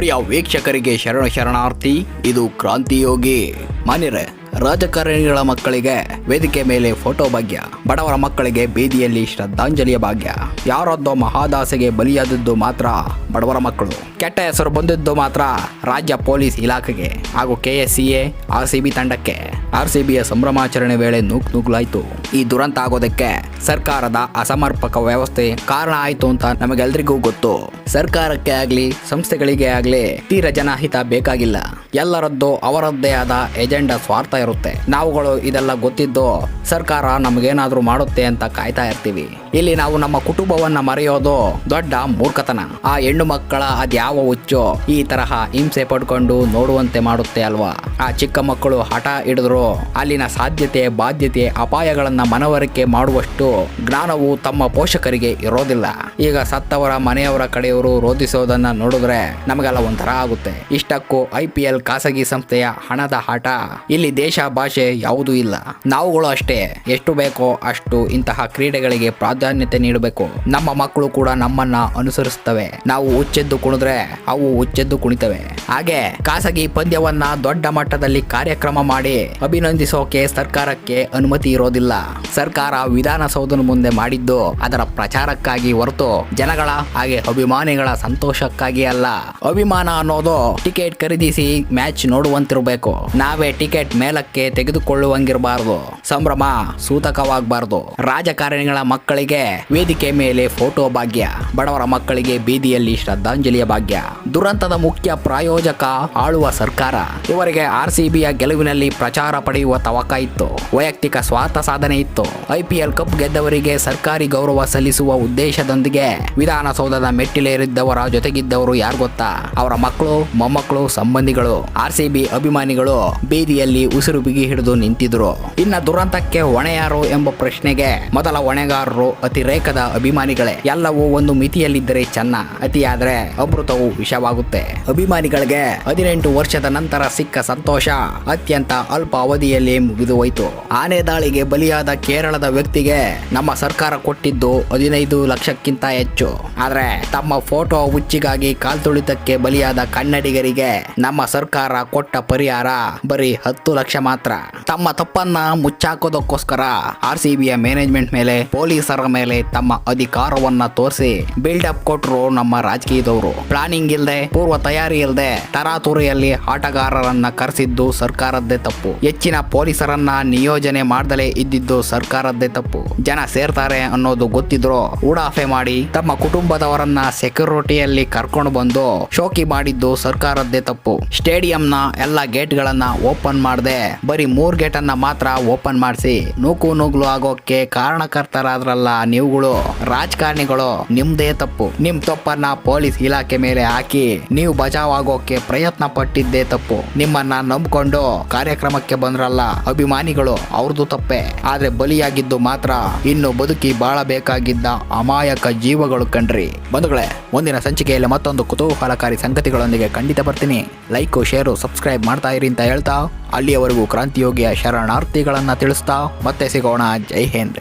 ಪ್ರಿಯ ವೀಕ್ಷಕರಿಗೆ ಶರಣ ಶರಣಾರ್ಥಿ ಇದು ಕ್ರಾಂತಿಯೋಗಿ. ಮಾನ್ಯರೇ ರಾಜಕಾರಣಿಗಳ ಮಕ್ಕಳಿಗೆ ವೇದಿಕೆ ಮೇಲೆ ಫೋಟೋ ಭಾಗ್ಯ, ಬಡವರ ಮಕ್ಕಳಿಗೆ ಬೀದಿಯಲ್ಲಿ ಶ್ರದ್ಧಾಂಜಲಿಯ ಭಾಗ್ಯ. ಯಾರದ್ದೋ ಮಹಾದಾಸೆಗೆ ಬಲಿಯಾದದ್ದು ಮಾತ್ರ ಬಡವರ ಮಕ್ಕಳು. ಕೆಟ್ಟ ಹೆಸರು ಬಂದಿದ್ದು ಮಾತ್ರ ರಾಜ್ಯ ಪೊಲೀಸ್ ಇಲಾಖೆಗೆ ಹಾಗೂ K S R C B ತಂಡಕ್ಕೆ. ಆರ್ ಸಿ ಬಿಯ ಸಂಭ್ರಮಾಚರಣೆ ವೇಳೆ ನೂಕ್ ನುಗ್ಲಾಯ್ತು ಈ ದುರಂತ ಆಗೋದಕ್ಕೆ ಸರ್ಕಾರದ ಅಸಮರ್ಪಕ ವ್ಯವಸ್ಥೆ ಕಾರಣ ಆಯ್ತು ಅಂತ ನಮಗೆಲ್ರಿಗೂ ಗೊತ್ತು. ಸರ್ಕಾರಕ್ಕೆ ಆಗ್ಲಿ, ಸಂಸ್ಥೆಗಳಿಗೆ ಆಗ್ಲಿ ತೀರ ಜನಹಿತ ಬೇಕಾಗಿಲ್ಲ. ಎಲ್ಲರದ್ದು ಅವರದ್ದೇ ಆದ ಎಜೆಂಡಾ ಸ್ವಾರ್ಥ ಇರುತ್ತೆ. ನಾವುಗಳು ಇದೆಲ್ಲ ಗೊತ್ತಿದ್ದು ಸರ್ಕಾರ ನಮಗೇನಾದ್ರೂ ಮಾಡುತ್ತೆ ಅಂತ ಕಾಯ್ತಾ ಇರ್ತೀವಿ. ಇಲ್ಲಿ ನಾವು ನಮ್ಮ ಕುಟುಂಬವನ್ನ ಮರೆಯೋದು ದೊಡ್ಡ ಮೂರ್ಖತನ. ಆ ಹೆಣ್ಣು ಮಕ್ಕಳ ಅದ್ಯಾವ ಹುಚ್ಚು ಈ ತರಹ ಹಿಂಸೆ ಪಡ್ಕೊಂಡು ನೋಡುವಂತೆ ಮಾಡುತ್ತೆ ಅಲ್ವಾ? ಆ ಚಿಕ್ಕ ಮಕ್ಕಳು ಹಠ ಹಿಡಿದ್ರು ಅಲ್ಲಿನ ಸಾಧ್ಯತೆ, ಬಾಧ್ಯತೆ, ಅಪಾಯಗಳನ್ನ ಮನವರಿಕೆ ಮಾಡುವಷ್ಟು ಜ್ಞಾನವು ತಮ್ಮ ಪೋಷಕರಿಗೆ ಇರೋದಿಲ್ಲ. ಈಗ ಸತ್ತವರ ಮನೆಯವರ ಕಡೆಯವರು ರೋಧಿಸೋದನ್ನ ನೋಡಿದ್ರೆ ನಮಗೆಲ್ಲ ಒಂಥರ ಆಗುತ್ತೆ. ಇಷ್ಟಕ್ಕೂ ಐ ಪಿ ಎಲ್ ಖಾಸಗಿ ಸಂಸ್ಥೆಯ ಹಣದ ಆಟ ಇಲ್ಲಿ ದೇಶ ಭಾಷೆ ಯಾವುದೂ ಇಲ್ಲ. ನಾವುಗಳು ಅಷ್ಟೇ. ಎಷ್ಟು ಬೇಕೋ ಅಷ್ಟು ಇಂತಹ ಕ್ರೀಡೆಗಳಿಗೆ ಪ್ರಾಧಾನ್ಯತೆ ನೀಡಬೇಕು. ನಮ್ಮ ಮಕ್ಕಳು ಕೂಡ ನಮ್ಮನ್ನ ಅನುಸರಿಸುತ್ತವೆ. ನಾವು ಉಚ್ಚೆದ್ದು ಕುಣಿದ್ರೆ ಅವು ಉಚ್ಚೆದ್ದು ಕುಣಿತವೆ. ಹಾಗೆ ಖಾಸಗಿ ಪಂದ್ಯವನ್ನ ದೊಡ್ಡ ಮಟ್ಟದಲ್ಲಿ ಕಾರ್ಯಕ್ರಮ ಮಾಡಿ ಅಭಿನಂದಿಸೋಕೆ ಸರ್ಕಾರಕ್ಕೆ ಅನುಮತಿ ಇರೋದಿಲ್ಲ. ಸರ್ಕಾರ ವಿಧಾನಸೌಧದ ಮುಂದೆ ಮಾಡಿದ್ದು ಅದರ ಪ್ರಚಾರಕ್ಕಾಗಿ ಹೊರತು ಜನಗಳ ಹಾಗೆ ಅಭಿಮಾನಿಗಳ ಸಂತೋಷಕ್ಕಾಗಿ ಅಲ್ಲ. ಅಭಿಮಾನ ಅನ್ನೋದು ಟಿಕೆಟ್ ಖರೀದಿಸಿ ಮ್ಯಾಚ್ ನೋಡುವಂತಿರಬೇಕು. ನಾವೇ ಟಿಕೆಟ್ ಮೇಲಕ್ಕೆ ತೆಗೆದುಕೊಳ್ಳುವಂಗಿರಬಾರದು. ಸಂಭ್ರಮ ಸೂತಕವಾಗಬಾರದು. ರಾಜಕಾರಣಿಗಳ ಮಕ್ಕಳಿಗೆ ವೇದಿಕೆ ಮೇಲೆ ಫೋಟೋ ಭಾಗ್ಯ, ಬಡವರ ಮಕ್ಕಳಿಗೆ ಬೀದಿಯಲ್ಲಿ ಶ್ರದ್ಧಾಂಜಲಿಯ ಭಾಗ್ಯ. ದುರಂತದ ಮುಖ್ಯ ಪ್ರಾಯೋಜಕ ಆಳುವ ಸರ್ಕಾರ. ಇವರಿಗೆ ಆರ್ ಸಿಬಿಯ ಗೆಲುವಿನಲ್ಲಿ ಪ್ರಚಾರ ಪಡೆಯುವ ತವಕ ಇತ್ತು. ವೈಯಕ್ತಿಕ ಸ್ವಾರ್ಥ ಸಾಧನೆ ಇತ್ತು. ಐಪಿಎಲ್ ಕಪ್ ಗೆದ್ದವರಿಗೆ ಸರ್ಕಾರಿ ಗೌರವ ಸಲ್ಲಿಸುವ ಉದ್ದೇಶದೊಂದಿಗೆ ವಿಧಾನಸೌಧದ ಮೆಟ್ಟಿಲೇರಿದ್ದವರ ಜೊತೆಗಿದ್ದವರು ಯಾರು ಗೊತ್ತಾ? ಅವರ ಮಕ್ಕಳು, ಮೊಮ್ಮಕ್ಕಳು, ಸಂಬಂಧಿಗಳು ಆರ್ ಸಿ ಬಿ ಅಭಿಮಾನಿಗಳು ಬೀದಿಯಲ್ಲಿ ಉಸಿರು ಬಿಗಿ ಹಿಡಿದು ನಿಂತಿದ್ರು. ಇನ್ನ ದುರಂತಕ್ಕೆ ಹೊಣೆ ಯಾರು ಎಂಬ ಪ್ರಶ್ನೆಗೆ ಮೊದಲ ಹೊಣೆಗಾರರು ಅತಿರೇಕದ ಅಭಿಮಾನಿಗಳೇ. ಎಲ್ಲವೂ ಒಂದು ಮಿತಿಯಲ್ಲಿದ್ದರೆ ಚೆನ್ನ, ಅತಿಯಾದ್ರೆ ಅಮೃತವು ವಿಷವಾಗುತ್ತೆ. ಅಭಿಮಾನಿಗಳಿಗೆ ಹದಿನೆಂಟು ವರ್ಷದ ನಂತರ ಸಿಕ್ಕ ಸಂತೋಷ ಅತ್ಯಂತ ಅಲ್ಪ ಅವಧಿಯಲ್ಲಿ ಮುಗಿದು ಹೋಯಿತು. ಆನೆ ದಾಳಿಗೆ ಬಲಿಯಾದ ಕೇರಳದ ವ್ಯಕ್ತಿಗೆ ನಮ್ಮ ಸರ್ಕಾರ ಕೊಟ್ಟಿದ್ದು ಹದಿನೈದು ಲಕ್ಷಕ್ಕಿಂತ ಹೆಚ್ಚು. ಆದ್ರೆ ತಮ್ಮ ಫೋಟೋ ಹುಚ್ಚಿಗಾಗಿ ಕಾಲ್ತುಳಿತಕ್ಕೆ ಬಲಿಯಾದ ಕನ್ನಡಿಗರಿಗೆ ನಮ್ಮ ಸರ್ಕಾರ ಕೊಟ್ಟ ಪರಿಹಾರ ಬರೀ ಹತ್ತು ಲಕ್ಷ ಮಾತ್ರ. ತಮ್ಮ ತಪ್ಪನ್ನ ಮುಚ್ಚಾಕೋದಕ್ಕೋಸ್ಕರ ಆರ್ ಸಿ ಬಿಯ ಮ್ಯಾನೇಜ್ಮೆಂಟ್ ಮೇಲೆ ಪೊಲೀಸರ ಮೇಲೆ ತಮ್ಮ ಅಧಿಕಾರವನ್ನ ತೋರಿಸಿ ಬಿಲ್ಡ್ ಅಪ್ ಕೊಟ್ಟರು ನಮ್ಮ ರಾಜಕೀಯದವರು. ಪ್ಲಾನಿಂಗ್ ಇಲ್ಲದೆ ಪೂರ್ವ ತಯಾರಿ ಇಲ್ಲದೆ ತರಾತುರಿಯಲ್ಲಿ ಆಟಗಾರರನ್ನ ಕರೆಸಿದ್ದು ಸರ್ಕಾರದ್ದೇ ತಪ್ಪು. ಹೆಚ್ಚಿನ ಪೊಲೀಸರನ್ನ ನಿಯೋಜನೆ ಮಾಡದಲೇ ಇದ್ದಿದ್ದು ಸರ್ಕಾರದ್ದೇ ತಪ್ಪು. ಜನ ಸೇರ್ತಾರೆ ಅನ್ನೋದು ಗೊತ್ತಿದ್ರು ಉಡಾಫೆ ಮಾಡಿ ತಮ್ಮ ಕುಟುಂಬದವರನ್ನ ಸೆಕ್ಯೂರಿಟಿಯಲ್ಲಿ ಕರ್ಕೊಂಡು ಬಂದು ಶೋಕಿ ಮಾಡಿದ್ದು ಸರ್ಕಾರದ್ದೇ ತಪ್ಪು. ಸ್ಟೇಡಿಯಂನ ಎಲ್ಲ ಗೇಟ್ಗಳನ್ನ ಓಪನ್ ಮಾಡದೆ ಬರೀ ಮೂರ್ ಗೇಟ್ ಅನ್ನ ಮಾತ್ರ ಓಪನ್ ಮಾಡಿಸಿ ನೂಕು ನೂಗ್ಲು ಆಗೋಕೆ ಕಾರಣಕರ್ತರಾದ್ರಲ್ಲ ನೀವುಗಳು, ರಾಜಕಾರಣಿಗಳು, ನಿಮ್ದೇ ತಪ್ಪು. ನಿಮ್ ತಪ್ಪನ್ನ ಪೊಲೀಸ್ ಇಲಾಖೆ ಮೇಲೆ ಹಾಕಿ, ನೀವು ಬಚಾವ್ ಆಗೋಕೆ ಪ್ರಯತ್ನ ಪಟ್ಟಿದ್ದೇ ತಪ್ಪು. ನಿಮ್ಮನ್ನ ನಂಬ್ಕೊಂಡು ಕಾರ್ಯಕ್ರಮಕ್ಕೆ ಬಂದ್ರಲ್ಲ, ಅಭಿಮಾನಿಗಳು ಅವ್ರದ್ದು ತಪ್ಪೆ. ಆದ್ರೆ ಬಲಿಯಾಗಿದ್ದು ಮಾತ್ರ ಇನ್ನು ಬದುಕಿ ಬಾಳಬೇಕಾಗಿದ್ದ ಅಮಾಯಕ ಜೀವಗಳು ಕಂಡ್ರಿ ಬಂಧುಗಳೇ, ಮುಂದಿನ ಸಂಚಿಕೆಯಲ್ಲಿ ಮತ್ತೊಂದು ಕುತೂಹಲಕಾರಿ ಸಂಗತಿಗಳೊಂದಿಗೆ ಖಂಡಿತ ಬರ್ತೀನಿ. ಲೈಕು, ಶೇರು, ಸಬ್ಸ್ಕ್ರೈಬ್ ಮಾಡ್ತಾ ಇರಿ ಅಂತ ಹೇಳ್ತಾ ಅಲ್ಲಿಯವರೆಗೂ ಕ್ರಾಂತಿಯೋಗಿಯ ಶರಣಾರ್ಥಿಗಳನ್ನು ತಿಳಿಸ್ತಾ ಮತ್ತೆ ಸಿಗೋಣ. ಜೈ ಹಿಂದ್.